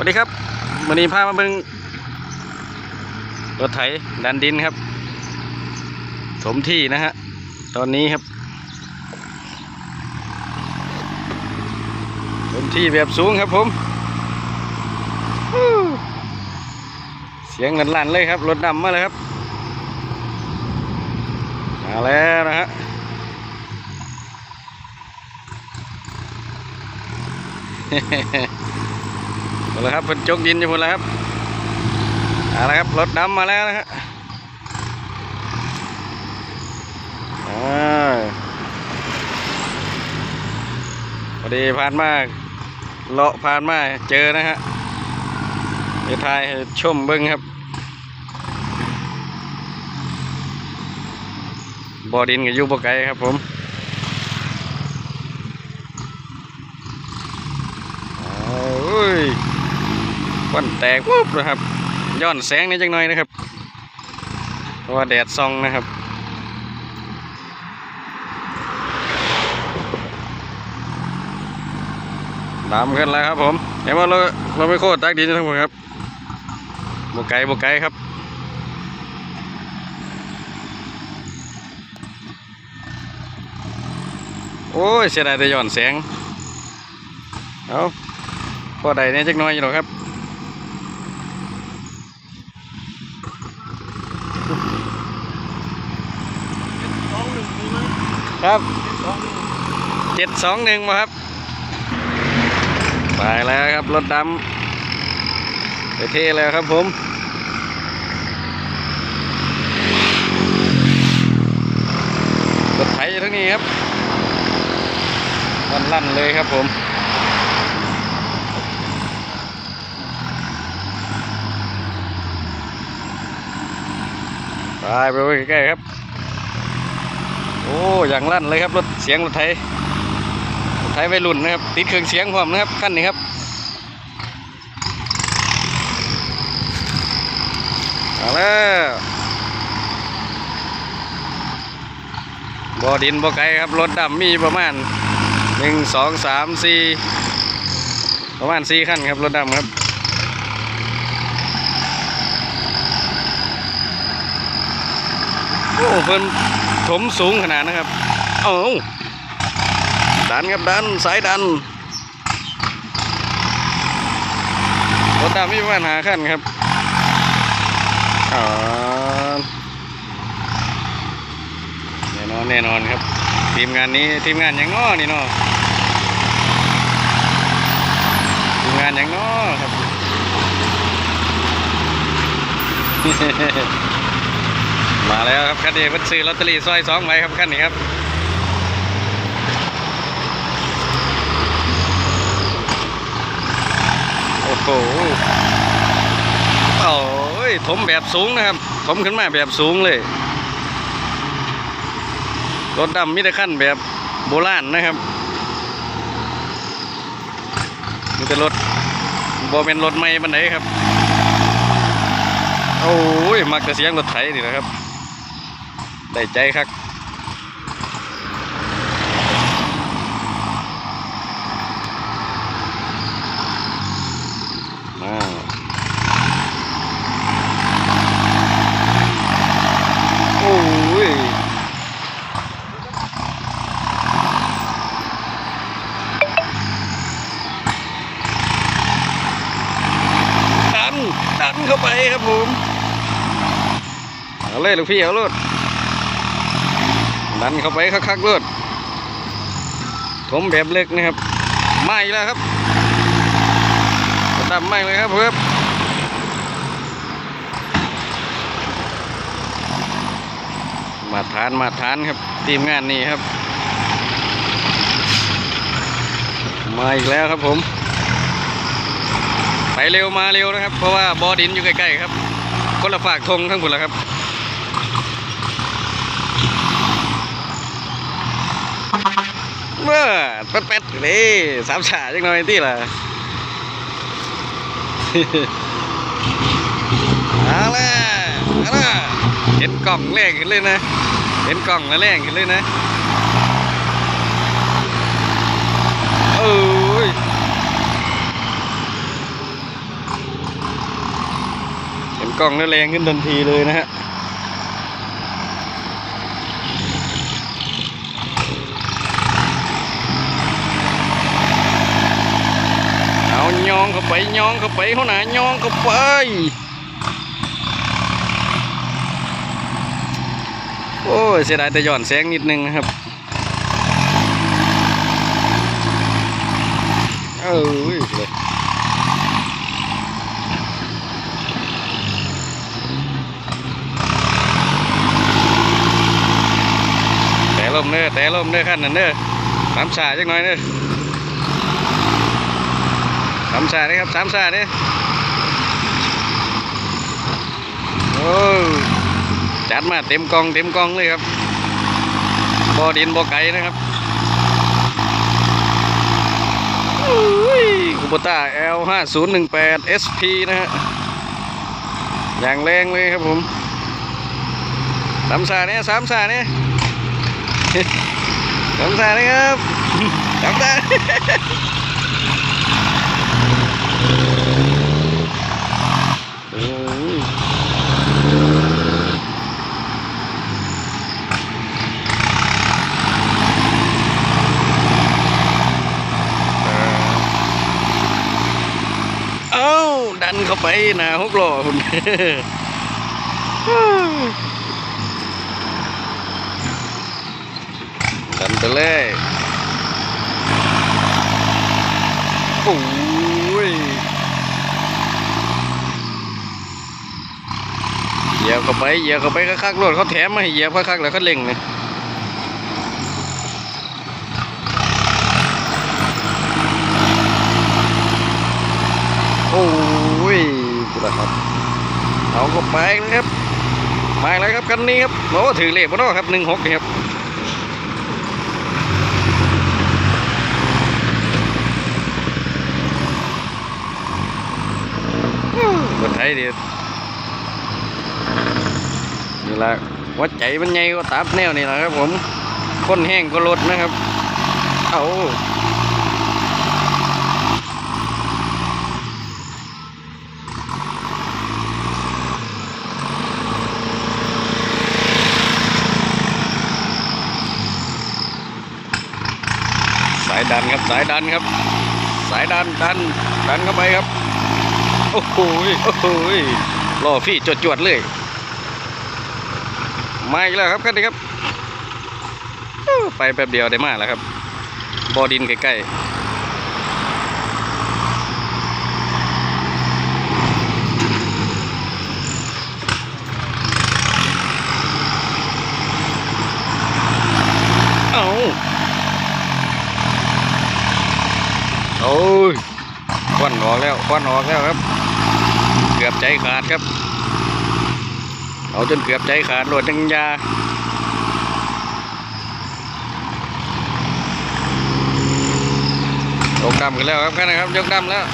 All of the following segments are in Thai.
วัสดีครับวันนี้พามาเบิ่งรถไถดันดินครับถมที่นะฮะ ตอนนี้ครับถมที่แบบสูงครับผม เสียงเงินลั่นเลยครับรถดำมาเลยครับ มาแล้วนะฮะห มดแล้วครับเพิ่นจกดินอยู่หมดแล้วครับเอาละครับรถดำมาแล้วนะฮะอ่าพอดีผ่านมากเลาะผ่านมาเจอนะฮะเดี๋ยวทายชมเบิ้งครับบ่อดินกับยูบ่ไกลครับผมโอ้ยค วันแตกปุ๊บนะครับย้อนแสงนิดจังหน่อยนะครับเพราะว่าแดดส่องนะครับดำขึ้นแล้วครับผมเห็นว่าเราเราไม่โคตรตักดินทั้งหมดครับบกไก่บกไก่ครับโอ้ยเสียดายแต่ย้อนแสงเอาพอใดเนี่ยจักหน้อยอยู่หรอกครับ สองหนึ่งมีไหม ครับเจ็ดสองหนึ่งมาครับไปแล้วครับรถดำไปเท่แล้วครับผมรถไถอยู่ทั้งนี้ครับลั่นลั่นๆเลยครับผมไปไปใกล้ๆครับ โอ้อย่างลั่นเลยครับรถเสียงรถไถรถไถวัยรุ่นนะครับ ติดเครื่องเสียงพร้อมนะครับขั้นนี้ครับเอาแล้วบ่อดินบ่อไก่ครับรถดำมีประมาณหนึ่งสองสามสี่ประมาณสี่ขั้นครับรถดำครับโอ้เพิ่น ถมสูงขนาดนะครับ เอาดันครับดันสายดันรถดำมีประมาณหาขั้นครับอ๋อแน่นอนแน่นอนครับ ทีมงานนี้ทีมงานย่างง้อนี่เนาะทีมงานย่างง้อครับ มาแล้วครับคันนี้เพิ่นซื้อลอตเตอรี่ซอยสองใบครับคันนี้ครับโอ้โหโอ้ยถมแบบสูงนะครับถมขึ้นมาแบบสูงเลยรถดำมิตรขั้นแบบโบราณนะครับมีแต่รถบอเป็นรถใหม่บันไดครับโอ้ยมักจะเสียงรถไถนี่นะครับ ได้ใจครับมาโอ้ยดันดันเข้าไปครับผม เอาเลยลูกพี่เอาลูก ดันเข้าไปคักๆลูกผมแบบเล็กนะครับไหม้แล้วครับดำไหม้เลยครับเพื่อนมาทานมาทานครับทีมงานนี้ครับ มาอีกแล้วครับผม ไปเร็วมาเร็วนะครับ เพราะว่าบอดินอยู่ใกล้ๆครับคนละฝากธงทั้งหมดแล้วครับ เมื่อเป็ดเป็ดๆนี่สามฉาจังหน่อยที่ล่ะเอาละเอาละเห็นกล่องแรงขึ้นเลยนะ เห็นกล่องแล้วแรงขึ้นเลยนะโอ้ยเห็นกล้องแล้วแรงขึ้นทันทีเลยนะฮะ เอายองเข้า ไปยองเข้าไปเขาหนายองเข้าไปโอ้ยเสียดายแต่ย่อนแสงนิดนึงครับเออเลยแต่ลมเด้อแต่ลมเด้อขั้นนั้นเด้อสามชาจักหน่อยเด้อามชาเด้อครับสามชาเด้อโอ้จัดมาเต็มกองเต็มกองเลยครับบ่อดินบ่อไก่นะครับคูโบต้า L 5 0 1 8 SP นะฮะอย่างแรงเลยครับผมสามสาเนี่ยสามสาเนี่ยสามสาเนี่ยครับสามสาโอ้ยเอ้า ดันเข้า ไปนาหกล้อคุณดันไปเลยโอ้ยเหยียบเข้าไปเหยียบเข้าไปคักรถเขาแถมมาเหยียบคักๆแล้วเขาเล็งเลยโอ้ ยกูละครับเอาเข้าไปนะครับมาแล้วครับคันนี้ครับโอ้ถือเลขบ่นาะครับหนึ่งหกครับรถไทยเดียวนี่ละวัดใจมันใหญ่ก็ตามแนวนี่แหละครับผม คนแห้งก็รถนะครับ เอา ดันครับสายดันครับ สายดันดันดันเข้าไปครับโอ้โหโอ้โหล่อฟี่จวดจวดๆเลยมาอีกแล้วครับคันนี้ครับ ไปแป๊บเดียวได้มาแล้วครับบอดินใกล้ๆเอาโอ้ย ควัน ออกแล้วควันออกแล้วครับ เกือบใจขาดครับ เอาจนเกือบใจขาดโหลดจังยาโยกดำกันแล้วครับกันนะครับ ยกดำแล้ว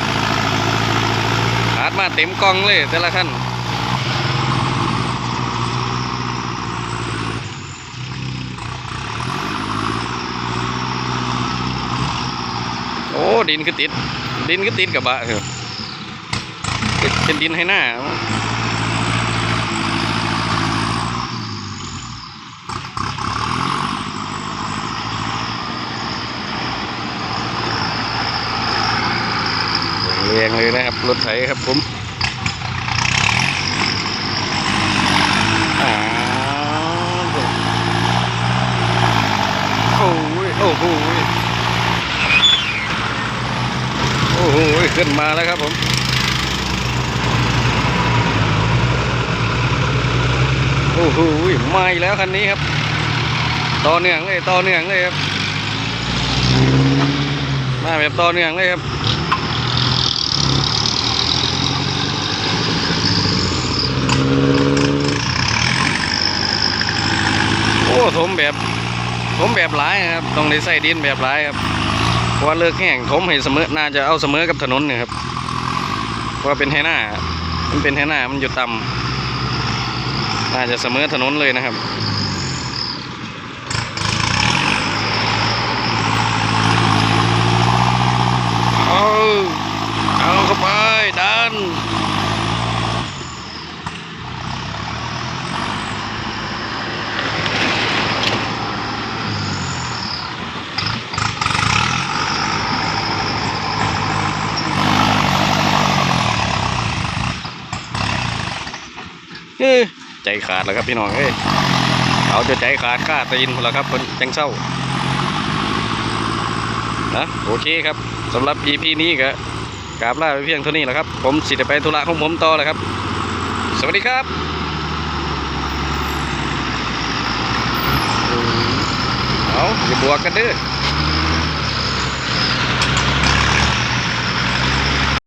ขาดมาเต็มกองเลยแต่ละขั้นโอ้ดินคือติด ดินก็ติดกับบะเถอะเป็นเป็นดินให้หน้าเรียงเลยนะครับ รถไถครับผมอ้าวโอ้ยโอ้โหโอ้โห ขึ้นมาแล้วครับผมโอ้โหมาอีกแล้วคันนี้ครับ ต่อเนื่องเลยต่อเนื่องเลยครับมาแบบต่อเนื่องเลยครับโอ้ถมแบบถมแบบหลายครับต้องได้ใส่ดินแบบหลายครับเพราะ ว่าเลิกแห้งถมให้เสมอน่าจะเอาเสมอกับถนนเนี่ยครับว่าเป็นไฮหน้ามันเป็นไฮหน้ามันอยู่ต่ำน่าจะเสมอถนนเลยนะครับเอาเอาเข้าไปดัน ใจขาดแล้วครับพี่น้องเอ้ยเอาจะใจขาดกล้าตีนพนแล้วครับคนจังเศร้านะโอเคครับสำหรับ EP นี้ก็กราบลาไปเพียงเท่านี้แหละครับ ผมสิจะไปธุระของผมต่อแล้วครับ สวัสดีครับเอาอย่าบวกกันเด้อ